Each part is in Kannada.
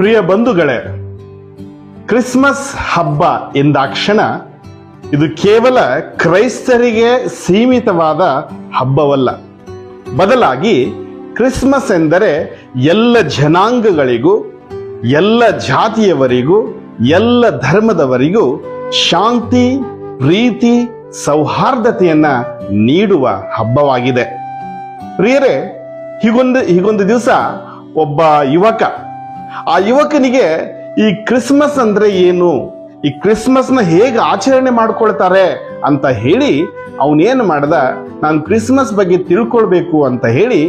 ಪ್ರಿಯ ಬಂಧುಗಳೇ, ಕ್ರಿಸ್ಮಸ್ ಹಬ್ಬ ಎಂದಾಕ್ಷಣ ಇದು ಕೇವಲ ಕ್ರೈಸ್ತರಿಗೆ ಸೀಮಿತವಾದ ಹಬ್ಬವಲ್ಲ. ಬದಲಾಗಿ ಕ್ರಿಸ್ಮಸ್ ಎಂದರೆ ಎಲ್ಲ ಜನಾಂಗಗಳಿಗೂ, ಎಲ್ಲ ಜಾತಿಯವರಿಗೂ, ಎಲ್ಲ ಧರ್ಮದವರಿಗೂ ಶಾಂತಿ, ಪ್ರೀತಿ, ಸೌಹಾರ್ದತೆಯನ್ನ ನೀಡುವ ಹಬ್ಬವಾಗಿದೆ. ಪ್ರಿಯರೇ, ಹೀಗೊಂದು ಹೀಗೊಂದು ದಿವಸ ಒಬ್ಬ ಯುವಕ ಆ ಯುವಕನಿಗೆ ಈ ಕ್ರಿಸ್ಮಸ್ ಅಂದ್ರೆ ಏನು? ಈ ಕ್ರಿಸ್ಮಸ್ನ ಹೇಗೆ ಆಚರಣೆ ಮಾಡ್ಕೊಳ್ತಾರೆ ಅಂತ ಹೇಳಿ ಅವನೇನು ಮಾಡ್ದ? ನಾನು ಕ್ರಿಸ್ಮಸ್ ಬಗ್ಗೆ ತಿಳ್ಕೊಳ್ಬೇಕು ಅಂತ ಹೇಳಿ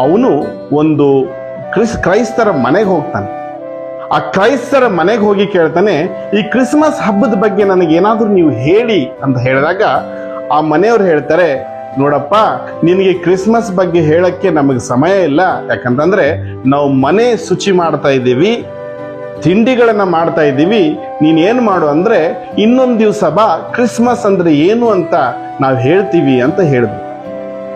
ಅವನು ಒಂದು ಕ್ರಿಸ್, ಕ್ರೈಸ್ತರ ಮನೆಗೆ ಹೋಗ್ತಾನೆ. ಆ ಕ್ರೈಸ್ತರ ಮನೆಗೆ ಹೋಗಿ ಕೇಳ್ತಾನೆ, ಈ ಕ್ರಿಸ್ಮಸ್ ಹಬ್ಬದ ಬಗ್ಗೆ ನನಗೆ ಏನಾದರೂ ನೀವು ಹೇಳಿ ಅಂತ ಹೇಳಿದಾಗ ಆ ಮನೆಯವರು ಹೇಳ್ತಾರೆ ನೋಡಪ್ಪ, ನಿನಗೆ ಕ್ರಿಸ್ಮಸ್ ಬಗ್ಗೆ ಹೇಳಕ್ಕೆ ನಮಗೆ ಸಮಯ ಇಲ್ಲ. ಯಾಕಂತಂದ್ರೆ, ನಾವು ಮನೆ ಶುಚಿ ಮಾಡ್ತಾ ಇದ್ದೀವಿ, ತಿಂಡಿಗಳನ್ನ ಮಾಡ್ತಾ ಇದ್ದೀವಿ. ನೀನ್ ಏನ್ ಮಾಡು ಅಂದ್ರೆ, ಇನ್ನೊಂದು ದಿವಸ ಬಾ, ಕ್ರಿಸ್ಮಸ್ ಅಂದ್ರೆ ಏನು ಅಂತ ನಾವು ಹೇಳ್ತೀವಿ ಅಂತ ಹೇಳಿದ್ರು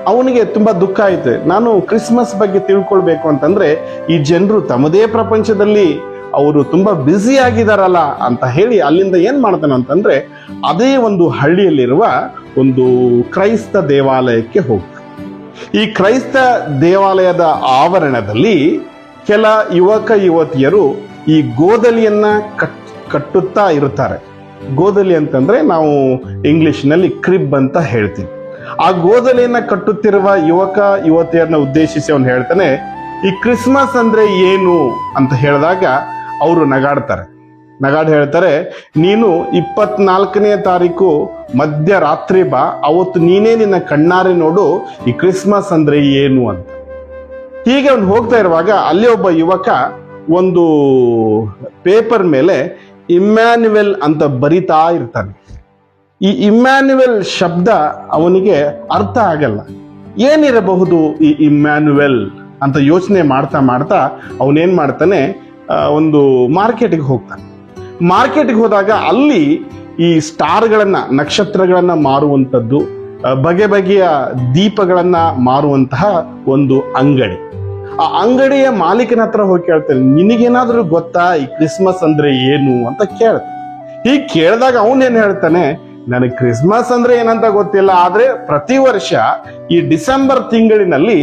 ಅವನಿಗೆ ತುಂಬಾ ದುಃಖ ಆಯ್ತು. ನಾನು ಕ್ರಿಸ್ಮಸ್ ಬಗ್ಗೆ ತಿಳ್ಕೊಳ್ಬೇಕು ಅಂತಂದ್ರೆ, ಈ ಜನರು ತಮ್ಮದೇ ಪ್ರಪಂಚದಲ್ಲಿ, ಅವರು ತುಂಬಾ ಬ್ಯುಸಿ ಆಗಿದಾರಲ್ಲ ಅಂತ ಹೇಳಿ ಅಲ್ಲಿಂದ ಏನ್ ಮಾಡ್ತಾನೆ ಅಂತಂದ್ರೆ ಅದೇ ಒಂದು ಹಳ್ಳಿಯಲ್ಲಿರುವ ಒಂದು ಕ್ರೈಸ್ತ ದೇವಾಲಯಕ್ಕೆ ಹೋಗ್ತಾರೆ. ಈ ಕ್ರೈಸ್ತ ದೇವಾಲಯದ ಆವರಣದಲ್ಲಿ ಕೆಲ ಯುವಕ ಯುವತಿಯರು ಈ ಗೋದಲಿಯನ್ನ ಕಟ್, ಕಟ್ಟುತ್ತಾ ಇರುತ್ತಾರೆ. ಗೋದಲಿ ಅಂತಂದ್ರೆ ನಾವು ಇಂಗ್ಲಿಷ್ನಲ್ಲಿ ಕ್ರಿಬ್ ಅಂತ ಹೇಳ್ತೀವಿ. ಆ ಗೋದಲಿಯನ್ನ ಕಟ್ಟುತ್ತಿರುವ ಯುವಕ ಯುವತಿಯರನ್ನ ಉದ್ದೇಶಿಸಿ ಅವನು ಹೇಳ್ತಾನೆ, ಈ ಕ್ರಿಸ್ಮಸ್ ಅಂದ್ರೆ ಏನು? ಅಂತ ಹೇಳಿದಾಗ ಅವರು ನಗಾಡ್ತಾರೆ. ನಗಾಡ್ ಹೇಳ್ತಾರೆ, ನೀನು ಇಪ್ಪತ್ನಾಲ್ಕನೇ ತಾರೀಕು ಮಧ್ಯರಾತ್ರಿ ಬಾ, ಅವತ್ತು ನೀನೇ ನಿನ್ನ ಕಣ್ಣಾರೆ ನೋಡು, ಈ ಕ್ರಿಸ್ಮಸ್ ಅಂದ್ರೆ ಏನು ಅಂತ. ಹೀಗೆ ಅವ್ನು ಹೋಗ್ತಾ ಇರುವಾಗ ಅಲ್ಲಿ ಒಬ್ಬ ಯುವಕ ಒಂದು ಪೇಪರ್ ಮೇಲೆ ಇಮ್ಯಾನ್ಯುವೆಲ್ ಅಂತ ಬರಿತಾ ಇರ್ತಾನೆ. ಈ ಇಮ್ಯಾನ್ಯುವೆಲ್ ಶಬ್ದ ಅವನಿಗೆ ಅರ್ಥ ಆಗಲ್ಲ. ಏನಿರಬಹುದು ಈ ಇಮ್ಯಾನ್ಯುವೆಲ್ ಅಂತ ಯೋಚನೆ ಮಾಡ್ತಾ ಮಾಡ್ತಾ ಅವನೇನ್ ಮಾಡ್ತಾನೆ ಒಂದು ಮಾರ್ಕೆಟ್ಗೆ ಹೋಗ್ತಾನೆ. ಮಾರ್ಕೆಟ್ಗೆ ಹೋದಾಗ ಅಲ್ಲಿ ಈ ಸ್ಟಾರ್ಗಳನ್ನು, ನಕ್ಷತ್ರಗಳನ್ನು ಮಾರುವಂಥದ್ದು ಬಗೆ ಬಗೆಯ ದೀಪಗಳನ್ನು ಮಾರುವಂತಹ ಒಂದು ಅಂಗಡಿ. ಆ ಅಂಗಡಿಯ ಮಾಲೀಕನ ಹತ್ರ ಹೋಗಿ ಕೇಳ್ತೇನೆ, ನಿನಗೇನಾದರೂ ಗೊತ್ತಾ, ಈ ಕ್ರಿಸ್ಮಸ್ ಅಂದ್ರೆ ಏನು ಅಂತ ಕೇಳ್ತಾನೆ. ಹೀಗೆ ಕೇಳಿದಾಗ ಅವನೇನ್ ಹೇಳ್ತಾನೆ ನನಗೆ ಕ್ರಿಸ್ಮಸ್ ಅಂದ್ರೆ ಏನಂತ ಗೊತ್ತಿಲ್ಲ, ಆದ್ರೆ ಪ್ರತಿ ವರ್ಷ ಈ ಡಿಸೆಂಬರ್ ತಿಂಗಳಿನಲ್ಲಿ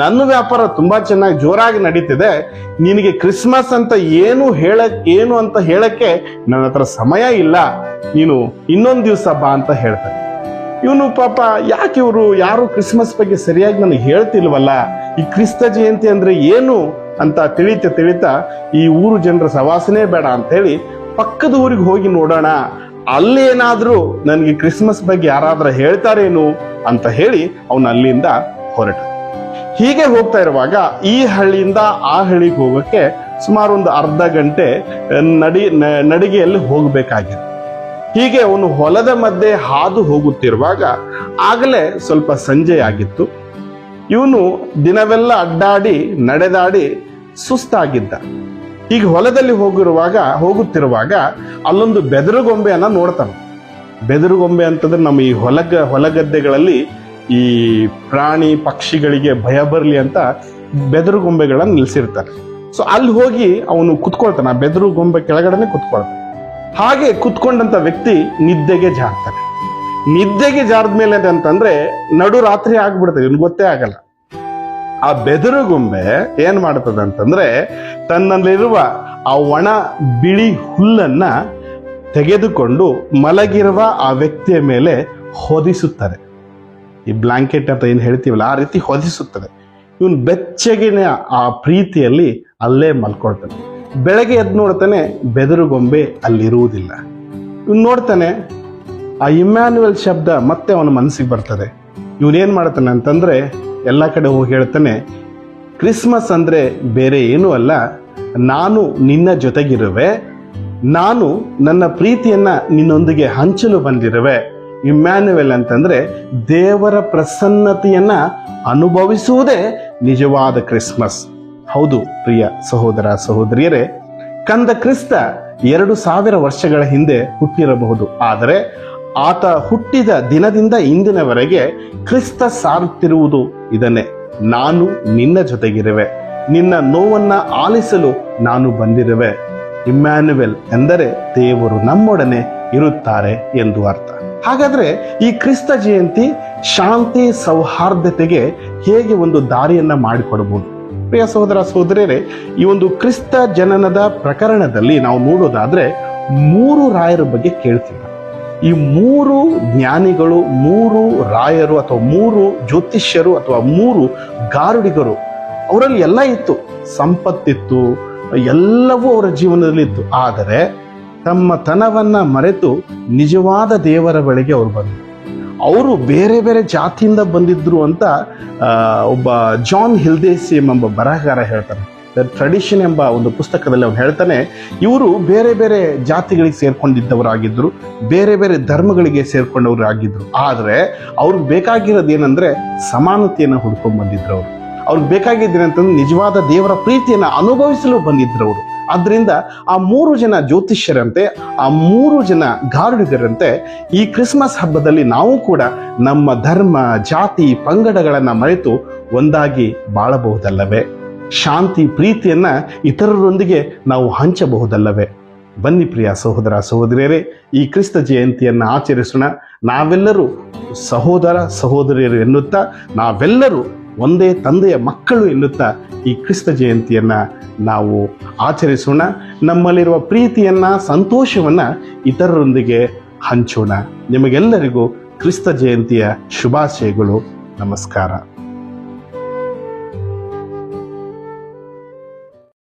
ನನ್ನ ವ್ಯಾಪಾರ ತುಂಬಾ ಚೆನ್ನಾಗಿ ಜೋರಾಗಿ ನಡೀತಿದೆ. ನಿನಗೆ ಕ್ರಿಸ್ಮಸ್ ಅಂತ ಏನು ಹೇಳ, ಏನು ಅಂತ ಹೇಳಕ್ಕೆ ನನ್ನ ಹತ್ರ ಸಮಯ ಇಲ್ಲ. ನೀನು ಇನ್ನೊಂದು ದಿವಸ ಬಾ ಅಂತ ಹೇಳ್ತಾನೆ. ಇವನು ಪಾಪ, ಯಾಕೆ ಇವರು ಯಾರು ಕ್ರಿಸ್ಮಸ್ ಬಗ್ಗೆ ಸರಿಯಾಗಿ ನನಗೆ ಹೇಳ್ತಿಲ್ವಲ್ಲ? ಈ ಕ್ರಿಸ್ತ ಜಯಂತಿ ಅಂದ್ರೆ ಏನು ಅಂತ ತಿಳಿತ ತಿಳಿತಾ ಈ ಊರು ಜನರ ಸವಾಸನೆ ಬೇಡ ಅಂತ ಹೇಳಿ ಪಕ್ಕದ ಊರಿಗೆ ಹೋಗಿ ನೋಡೋಣ. ಅಲ್ಲೇನಾದ್ರೂ ನನಗೆ ಕ್ರಿಸ್ಮಸ್ ಬಗ್ಗೆ ಯಾರಾದ್ರೂ ಹೇಳ್ತಾರೇನು ಅಂತ ಹೇಳಿ ಅವನು ಅಲ್ಲಿಂದ ಹೊರಟ. ಹೀಗೆ ಹೋಗ್ತಾ ಇರುವಾಗ ಈ ಹಳ್ಳಿಯಿಂದ ಆ ಹಳ್ಳಿಗೆ ಹೋಗೋಕ್ಕೆ ಸುಮಾರು ಒಂದು ಅರ್ಧ ಗಂಟೆ ನಡಿ ನಡಿಗೆಯಲ್ಲಿ ಹೋಗಬೇಕಾಗಿದೆ. ಹೀಗೆ ಅವನು ಹೊಲದ ಮಧ್ಯೆ ಹಾದು ಹೋಗುತ್ತಿರುವಾಗ ಆಗಲೇ ಸ್ವಲ್ಪ ಸಂಜೆ ಆಗಿತ್ತು. ಇವನು ದಿನವೆಲ್ಲ ಅಡ್ಡಾಡಿ, ನಡೆದಾಡಿ ಸುಸ್ತಾಗಿದ್ದ. ಈಗ ಹೊಲದಲ್ಲಿ ಹೋಗಿರುವಾಗ, ಹೋಗುತ್ತಿರುವಾಗ ಅಲ್ಲೊಂದು ಬೆದರುಗೊಂಬೆಯನ್ನು ನೋಡ್ತಾನೆ ಬೆದರುಗೊಂಬೆ ಅಂತಂದ್ರೆ ನಮ್ಮ ಈ ಹೊಲಗ, ಹೊಲಗದ್ದೆಗಳಲ್ಲಿ ಈ ಪ್ರಾಣಿ ಪಕ್ಷಿಗಳಿಗೆ ಭಯ ಬರಲಿ ಅಂತ ಬೆದರುಗೊಂಬೆಗಳನ್ನು ನಿಲ್ಸಿರ್ತಾರೆ. ಸೊ ಅಲ್ಲಿ ಹೋಗಿ ಅವನು ಕುತ್ಕೊಳ್ತಾನೆ, ಆ ಬೆದರುಗೊಂಬೆ ಕೆಳಗಡೆನೆ ಕುತ್ಕೊಳ್ತಾನೆ. ಹಾಗೆ ಕುತ್ಕೊಂಡಂತ ವ್ಯಕ್ತಿ ನಿದ್ದೆಗೆ ಜಾರ್ತಾನೆ ನಿದ್ದೆಗೆ ಜಾರದ ಮೇಲೆ ಅಂತಂದ್ರೆ ನಡು ರಾತ್ರಿ ಆಗ್ಬಿಡ್ತದೆ, ಇವ್ನಿಗೆ ಗೊತ್ತೇ ಆಗಲ್ಲ. ಆ ಬೆದರುಗೊಂಬೆ ಏನ್ ಮಾಡ್ತದೆ ಅಂತಂದ್ರೆ ತನ್ನಲ್ಲಿರುವ ಆ ಒಣ ಬಿಳಿ ಹುಲ್ಲನ್ನ ತೆಗೆದುಕೊಂಡು ಮಲಗಿರುವ ಆ ವ್ಯಕ್ತಿಯ ಮೇಲೆ ಹೊದಿಸುತ್ತದೆ ಈ ಬ್ಲಾಂಕೆಟ್ ಅಂತ ಏನು ಹೇಳ್ತೀವಲ್ಲ, ಆ ರೀತಿ ಹೊದಿಸುತ್ತದೆ. ಇವನು ಬೆಚ್ಚಗಿನ ಆ ಪ್ರೀತಿಯಲ್ಲಿ ಅಲ್ಲೇ ಮಲ್ಕೊಳ್ತಾನೆ. ಬೆಳಗ್ಗೆ ಎದ್ದು ನೋಡ್ತಾನೆ ಬೆದರುಗೊಂಬೆ ಅಲ್ಲಿರುವುದಿಲ್ಲ. ಇವನು ನೋಡ್ತಾನೆ, ಆ ಇಮ್ಯಾನ್ಯುವಲ್ ಶಬ್ದ ಮತ್ತೆ ಅವನ ಮನಸ್ಸಿಗೆ ಬರ್ತದೆ. ಇವನೇನ್ ಮಾಡ್ತಾನೆ ಅಂತಂದ್ರೆ, ಎಲ್ಲ ಕಡೆ ಹೋಗಿ ಹೇಳ್ತಾನೆ, ಕ್ರಿಸ್ಮಸ್ ಅಂದ್ರೆ ಬೇರೆ ಏನೂ ಅಲ್ಲ ನಾನು ನಿನ್ನ ಜೊತೆಗಿರುವೆ, ನಾನು ನನ್ನ ಪ್ರೀತಿಯನ್ನ ನಿನ್ನೊಂದಿಗೆ ಹಂಚಲು ಬಂದಿರುವೆ. ಇಮ್ಯಾನ್ಯುವೆಲ್ ಅಂತಂದ್ರೆ ದೇವರ ಪ್ರಸನ್ನತೆಯನ್ನ ಅನುಭವಿಸುವುದೇ ನಿಜವಾದ ಕ್ರಿಸ್ಮಸ್. ಹೌದು ಪ್ರಿಯ ಸಹೋದರ ಸಹೋದರಿಯರೇ, ಕಂದ ಕ್ರಿಸ್ತ ಎರಡು ಸಾವಿರ ವರ್ಷಗಳ ಹಿಂದೆ ಹುಟ್ಟಿರಬಹುದು. ಆದರೆ ಆತ ಹುಟ್ಟಿದ ದಿನದಿಂದ ಇಂದಿನವರೆಗೆ ಕ್ರಿಸ್ತ ಸಾರುತ್ತಿರುವುದು ಇದನ್ನೇ. ನಾನು ನಿನ್ನ ಜೊತೆಗಿರುವೆ. ನಿನ್ನ ನೋವನ್ನ ಆಲಿಸಲು ನಾನು ಬಂದಿರುವೆ. ಇಮ್ಯಾನುವೆಲ್ ಎಂದರೆ ದೇವರು ನಮ್ಮೊಡನೆ ಇರುತ್ತಾರೆ ಎಂದು ಅರ್ಥ. ಹಾಗಾದ್ರೆ ಈ ಕ್ರಿಸ್ತ ಜಯಂತಿ ಶಾಂತಿ ಸೌಹಾರ್ದತೆಗೆ ಹೇಗೆ ಒಂದು ದಾರಿಯನ್ನ ಮಾಡಿಕೊಡಬಹುದು ಪ್ರಿಯ ಸಹೋದರ ಸಹೋದರಿಯರೇ, ಈ ಒಂದು ಕ್ರಿಸ್ತ ಜನನದ ಪ್ರಕರಣದಲ್ಲಿ ನಾವು ನೋಡೋದಾದ್ರೆ ಮೂರು ರಾಯರ ಬಗ್ಗೆ ಕೇಳ್ತೀವಿ. ಈ ಮೂರು ಜ್ಞಾನಿಗಳು, ಮೂರು ರಾಯರು ಅಥವಾ ಮೂರು ಜ್ಯೋತಿಷ್ಯರು ಅಥವಾ ಮೂರು ಗಾರುಡಿಗರು ಅವರಲ್ಲಿ ಎಲ್ಲ ಇತ್ತು. ಸಂಪತ್ತಿತ್ತು, ಎಲ್ಲವೂ ಅವರ ಜೀವನದಲ್ಲಿ ಇತ್ತು. ಆದರೆ ತಮ್ಮ ತನವನ್ನ ಮರೆತು ನಿಜವಾದ ದೇವರ ಬಳಿಗೆ ಅವರು ಬಂದರು. ಅವರು ಬೇರೆ ಬೇರೆ ಜಾತಿಯಿಂದ ಬಂದಿದ್ರು ಅಂತ ಒಬ್ಬ ಜಾನ್ ಹಿಲ್ದೇಸಿ ಎಂಬ ಬರಹಗಾರ ಹೇಳ್ತಾನೆ. ಟ್ರೆಡಿಷನ್ ಎಂಬ ಒಂದು ಪುಸ್ತಕದಲ್ಲಿ ಅವನು ಹೇಳ್ತಾನೆ, ಇವರು ಬೇರೆ ಬೇರೆ ಜಾತಿಗಳಿಗೆ ಸೇರ್ಕೊಂಡಿದ್ದವರಾಗಿದ್ದರು ಬೇರೆ ಬೇರೆ ಧರ್ಮಗಳಿಗೆ ಸೇರ್ಕೊಂಡವರು ಆಗಿದ್ದರು ಆದರೆ ಅವ್ರಿಗೆ ಬೇಕಾಗಿರೋದು ಏನಂದ್ರೆ ಸಮಾನತೆಯನ್ನು ಹುಡ್ಕೊಂಡು ಬಂದಿದ್ದರು ಅವರು. ಅವ್ರಿಗೆ ಬೇಕಾಗಿದ್ದೇನಂತಂದ್ರೆ ನಿಜವಾದ ದೇವರ ಪ್ರೀತಿಯನ್ನು ಅನುಭವಿಸಲು ಬಂದಿದ್ರು ಅವರು. ಆದ್ರಿಂದ ಆ ಮೂರು ಜನ ಜ್ಯೋತಿಷ್ಯರಂತೆ, ಆ ಮೂರು ಜನ ಗಾರುಡಿಗರಂತೆ ಈ ಕ್ರಿಸ್ಮಸ್ ಹಬ್ಬದಲ್ಲಿ ನಾವು ಕೂಡ ನಮ್ಮ ಧರ್ಮ, ಜಾತಿ, ಪಂಗಡಗಳನ್ನು ಮರೆತು ಒಂದಾಗಿ ಬಾಳಬಹುದಲ್ಲವೇ? ಶಾಂತಿ, ಪ್ರೀತಿಯನ್ನ ಇತರರೊಂದಿಗೆ ನಾವು ಹಂಚಬಹುದಲ್ಲವೇ? ಬನ್ನಿ ಪ್ರಿಯ ಸಹೋದರ, ಸಹೋದರಿಯರೇ, ಈ ಕ್ರಿಸ್ತ ಜಯಂತಿಯನ್ನು ಆಚರಿಸೋಣ. ನಾವೆಲ್ಲರೂ ಸಹೋದರ, ಸಹೋದರಿಯರು ಎನ್ನುತ್ತಾ ನಾವೆಲ್ಲರೂ ಒಂದೇ ತಂದೆಯ ಮಕ್ಕಳು ಎನ್ನುತ್ತಾ ಈ ಕ್ರಿಸ್ತ ಜಯಂತಿಯನ್ನು ನಾವು ಆಚರಿಸೋಣ. ನಮ್ಮಲ್ಲಿರುವ ಪ್ರೀತಿಯನ್ನ, ಸಂತೋಷವನ್ನು ಇತರರೊಂದಿಗೆ ಹಂಚೋಣ. ನಿಮಗೆಲ್ಲರಿಗೂ ಕ್ರಿಸ್ತ ಜಯಂತಿಯ ಶುಭಾಶಯಗಳು. ನಮಸ್ಕಾರ.